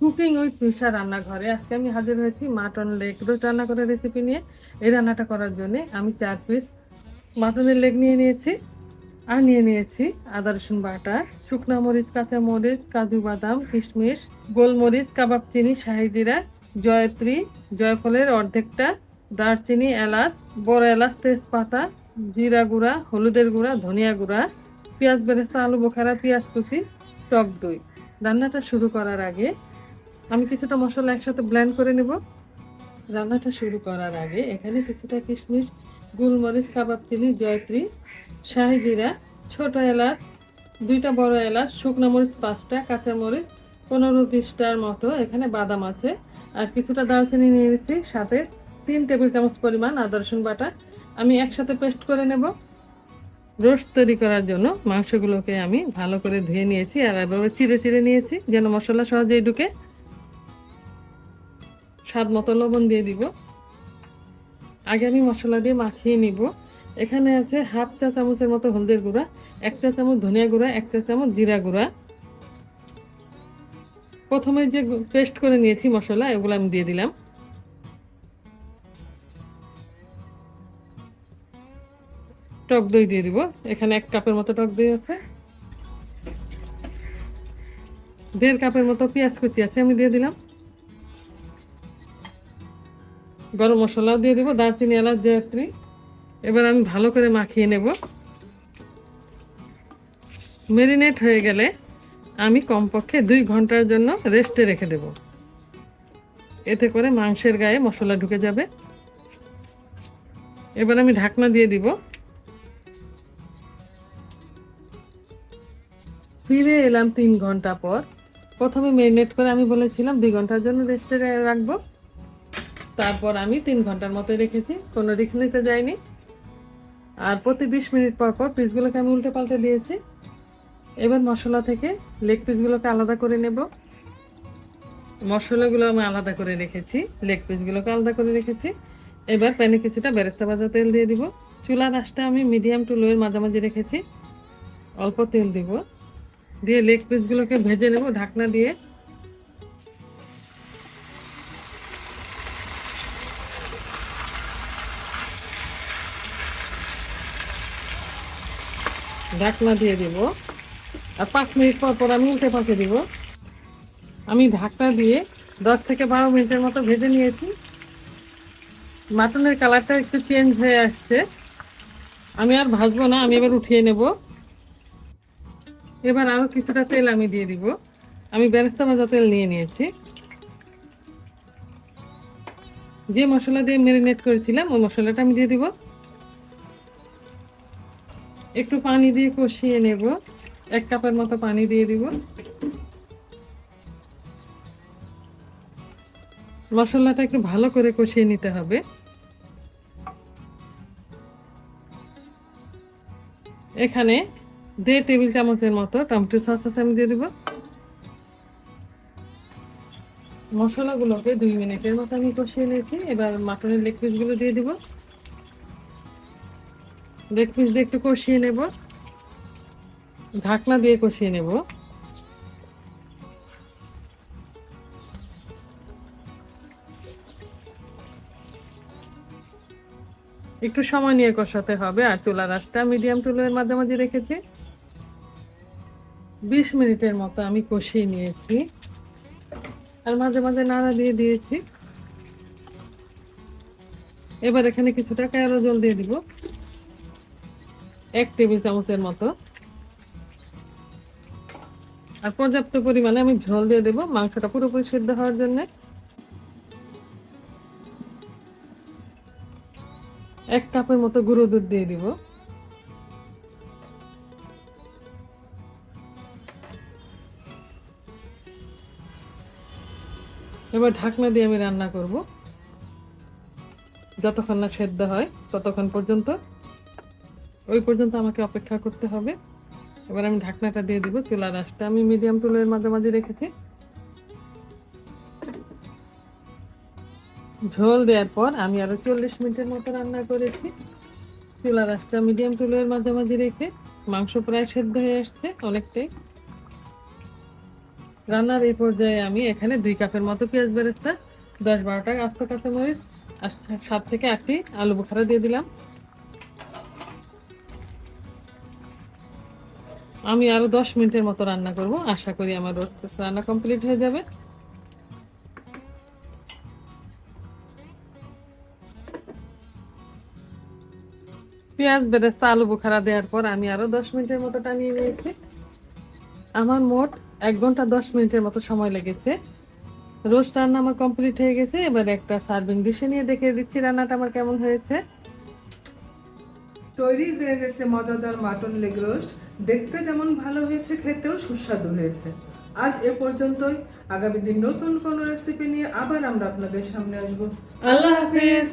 Cooking with মিশা রান্নাঘরে। আজকে আমি হাজির হয়েছি মাটন লেগ রোস্ট রান্না করার রেসিপি নিয়ে এই রান্নাটা করার জন্য আমি চার পিস মাটনের লেগ নিয়ে নিয়েছি আর নিয়ে নিয়েছি আদা, রসুন বাটা, শুকনো মরিচ, কাঁচা মরিচ, কাজু বাদাম, কিশমিশ, গোলমরিচ, কাবাব চিনি, শাহি জিরা, জয়ত্রী, জয়ফলের অর্ধেকটা, দারচিনি, এলাচ, বড় এলাচ, তেজপাতা, জিরা গুঁড়া, হলুদের গুঁড়া, ধনিয়া গুঁড়া, পেঁয়াজ, বেরেস্তা, আলু, বোখারা, পেঁয়াজ কুচি, টক দই। রান্নাটা শুরু করার আগে আমি কিছুটা মশলা একসাথে ব্লেন্ড করে নেব। রান্নাটা শুরু করার আগে এখানে কিছুটা কিশমিশ, গোলমরিচ, কাবাব চিনি, জয়ত্রী, শাহি জিরা, ছোট এলাচ, দুইটা বড় এলাচ, শুকনো মরিচ পাঁচটা, কাঁচা মরিচ পনেরো বিশটার মতো। এখানে বাদাম আছে। আর কিছুটা দারচিনি নিয়ে নিচ্ছি, সাথে তিন টেবিল চামচ পরিমাণ আদা, রসুন বাটা। আমি একসাথে পেস্ট করে নেব। রোস্ট তৈরি করার জন্য মাংসগুলোকে আমি ভালো করে ধুয়ে নিয়েছি আর এভাবে চিড়ে চিড়ে নিয়েছি যেন মশলা সহজেই ঢুকে। স্বাদ মতো লবণ দিয়ে দিব। আগে আমি মশলা দিয়ে মাখিয়ে নিব। এখানে আছে হাফ চা চামচের মতো হলদের গুঁড়া, এক চা চামচ ধনিয়া গুঁড়া, এক চা চামচ জিরা গুঁড়া। প্রথমে যে পেস্ট করে নিয়েছি মশলা, এগুলো আমি দিয়ে দিলাম। টক দই দিয়ে দিব। এখানে এক কাপের মতো টক দই আছে। দেড় কাপের মতো পেঁয়াজ কুচি আছে, আমি দিয়ে দিলাম। গরম মশলাও দিয়ে দেবো, দারচিনি, এলাচ, জয়ত্রী। এবার আমি ভালো করে মাখিয়ে নেব। মেরিনেট হয়ে গেলে আমি কমপক্ষে দুই ঘণ্টার জন্য রেস্টে রেখে দেব। এতে করে মাংসের গায়ে মশলা ঢুকে যাবে। এবার আমি ঢাকনা দিয়ে দিব। ফিরে এলাম তিন ঘণ্টা পর। প্রথমে মেরিনেট করে আমি বলেছিলাম দুই ঘণ্টার জন্য রেস্টে রাখব। তারপর আমি তিন ঘণ্টার মতো রেখেছি, কোনো রিস্ক নিতে যাইনি। আর প্রতি বিশ মিনিট পর পর পিসগুলোকে আমি উল্টে পাল্টে দিয়েছি। এবার মশলা থেকে লেগ পিসগুলোকে আলাদা করে নেব। মশলাগুলো আমি আলাদা করে রেখেছি লেগ পিসগুলোকে আলাদা করে রেখেছি। এবার প্যানে কিছুটা বেরেস্তা ভাজা তেল দিয়ে দিব। চুলার আঁচটা আমি মিডিয়াম টু লোয়ের মাঝামাঝি রেখেছি। অল্প তেল দিব। দিয়ে লেগ পিসগুলোকে ভেজে নেব ঢাকনা দিয়ে। ঢাকনা দিয়ে দিব। আর পাঁচ মিনিট পর পর আমি উল্টে পাকে দিব। আমি ঢাকনা দিয়ে দশ থেকে বারো মিনিটের মতো ভেজে নিয়েছি। মাটনের কালারটা একটু চেঞ্জ হয়ে আসছে। আমি আর ভাজবো না, আমি এবার উঠিয়ে নেব। এবার আরও কিছুটা তেল আমি দিয়ে দিব। আমি বেরেস্তা ভাজা তেল নিয়ে নিয়েছি। যে মশলা দিয়ে ম্যারিনেট করেছিলাম, ওই মশলাটা আমি দিয়ে দিব। একটু পানি দিয়ে কষিয়ে নেব। এক কাপের মতো পানি দিয়ে দিব। মশলাটা একটু ভালো করে কষিয়ে নিতে হবে। এখানে দেড় টেবিল চামচের মতো টমেটো সস আছে, আমি দিয়ে দিব। মশলাগুলোকে দুই মিনিটের মতো আমি কষিয়ে নিয়েছি। এবার মাটনের লেগ পিসগুলো দিয়ে দিব। লেগ পিস দিয়ে একটু কষিয়ে নেব। ঢাকনা দিয়ে কষিয়ে নেব। একটু সময় নিয়ে কষাতে হবে, আর চুলা আঁচটা মিডিয়াম টুলের মাঝামাঝি রেখেছি। বিশ মিনিটের মতো আমি কষিয়ে নিয়েছি। আর মাঝে মাঝে নাড়া দিয়ে দিয়েছি। এবার এখানে কিছুটা কায়রো জল দিয়ে দিব। এক টেবিল চামচের মতো। আর পর্যাপ্ত পরিমাণে আমি ঝোল দিয়ে দেবো মাংসটা পুরোপুরি সিদ্ধ হওয়ার জন্য। এক কাপের মতো গুঁড়ো দুধ দিয়ে দিব। এবার ঢাকনা দিয়ে আমি রান্না করব। যতক্ষণ না সেদ্ধ হয় ততক্ষণ পর্যন্ত ওই পর্যন্ত আমাকে অপেক্ষা করতে হবে। এবার আমি ঢাকনাটা দিয়ে দিব চুলার আঁচটা। আমি মিডিয়াম টুলের মাঝামাঝি রেখেছি। ঝোল দেওয়ার পর আমি আরও চল্লিশ মিনিটের মতো রান্না করেছি। চুলার আঁচটা মিডিয়াম টুলের মাঝামাঝি রেখে মাংস প্রায় সেদ্ধ হয়ে আসছে অনেকটাই। রান্নার এই পর্যায়ে আমি এখানে দুই কাপের মতো পেঁয়াজ বেরেস্তা, দশ বারোটা আস্ত কাঁচামরিচ আর সাত থেকে আটটি আলু বোখারা দিয়ে দিলাম। আমি আরও দশ মিনিটের মতো রান্না করব। আশা করি আমার রান্না কমপ্লিট হয়ে যাবে। পেঁয়াজ, বেরেস্তা, আলু, বোখারা দেওয়ার পর আমি আরও দশ মিনিটের মতো টানিয়ে নিয়েছি। আমার মোট এক ঘণ্টা দশ মিনিটের মতো সময় লেগেছে। রোস্ট রান্না আমার কমপ্লিট হয়ে গেছে। এবার একটা সার্ভিং ডিশে নিয়ে দেখে দিচ্ছি রান্নাটা আমার কেমন হয়েছে। তৈরি হয়ে গেছে মজাদার মাটন লেগ রোস্ট দেখতে যেমন ভালো হয়েছে, খেতেও সুস্বাদু হয়েছে। আজ এ পর্যন্তই। আগামী দিন নতুন কোনো রেসিপি নিয়ে আবার আমরা আপনাদের সামনে আসব। আল্লাহ হাফিজ।